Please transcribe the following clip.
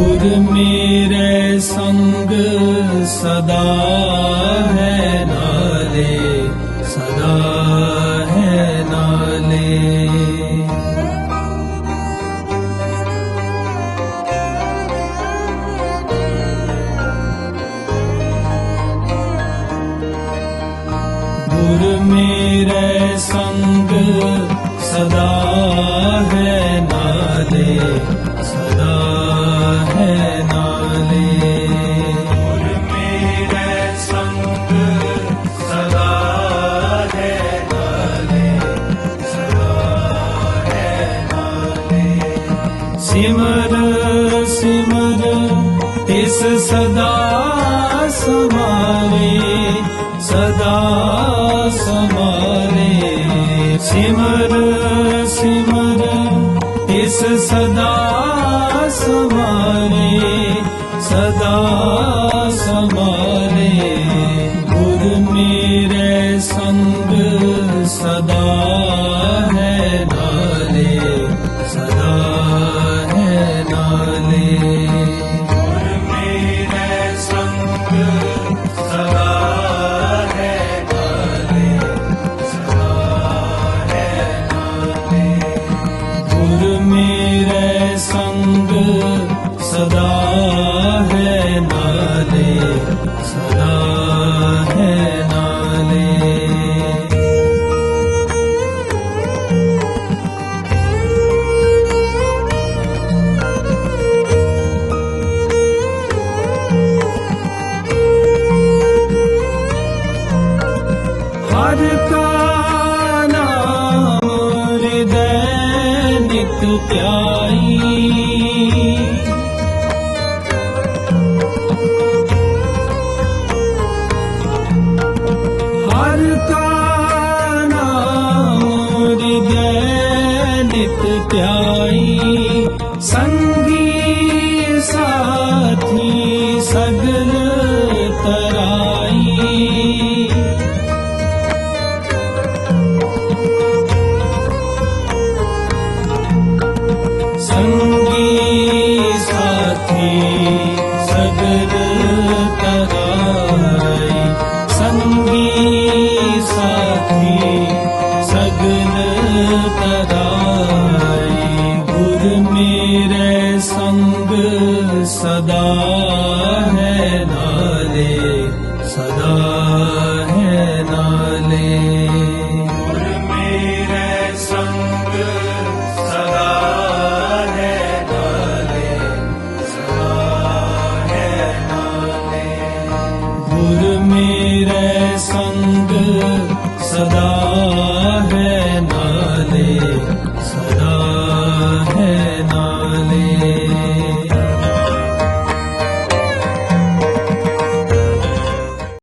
ਗੁਰ ਮੇਰੇ ਸੰਗ ਸਦਾ ਹੈ ਨਾਲੇ ਸਦਾ ਹੈ ਨਾਲੇ। ਗੁਰ ਮੇਰੇ ਸੰਗ ਸਦਾ ਸਿਮਰ ਸਿਮਰ ਇਸ ਸਦਾ ਸਮਾਰੇ ਸਦਾ ਸਮਾਰੇ ਸਿਮਰ ਸਿਮਰ ਤਿਸ ਸਦਾ ਸਮਾਰੇ ਸਦਾ ਸਮਾਰੇ ਗੁਰ ਮੇਰੇ ਸੰਗ ਸਦਾ ਹੈ ਨਾਲੇ ਮੇਰੇ ਸੰਗ ਸਦਾ ਹੈ ਨਾਲੇ ਸਦਾ ਹੈ ਨਾਲੇ ਹਰ ਕਾ ਨਿਤ ਧਿਆਈ ਹਰ ਕਾ ਨਾਮ ਹਿਰਦੈ ਨਿਤ ਸੰਗੀ ਸਾਥੀ ਸਗਲ ਸਾਥੀ ਸਗਲ ਤਰਾਈ। ਸੰਗੀ ਮੇਰੇ ਸੰਗ ਸਦਾ ਹੈ।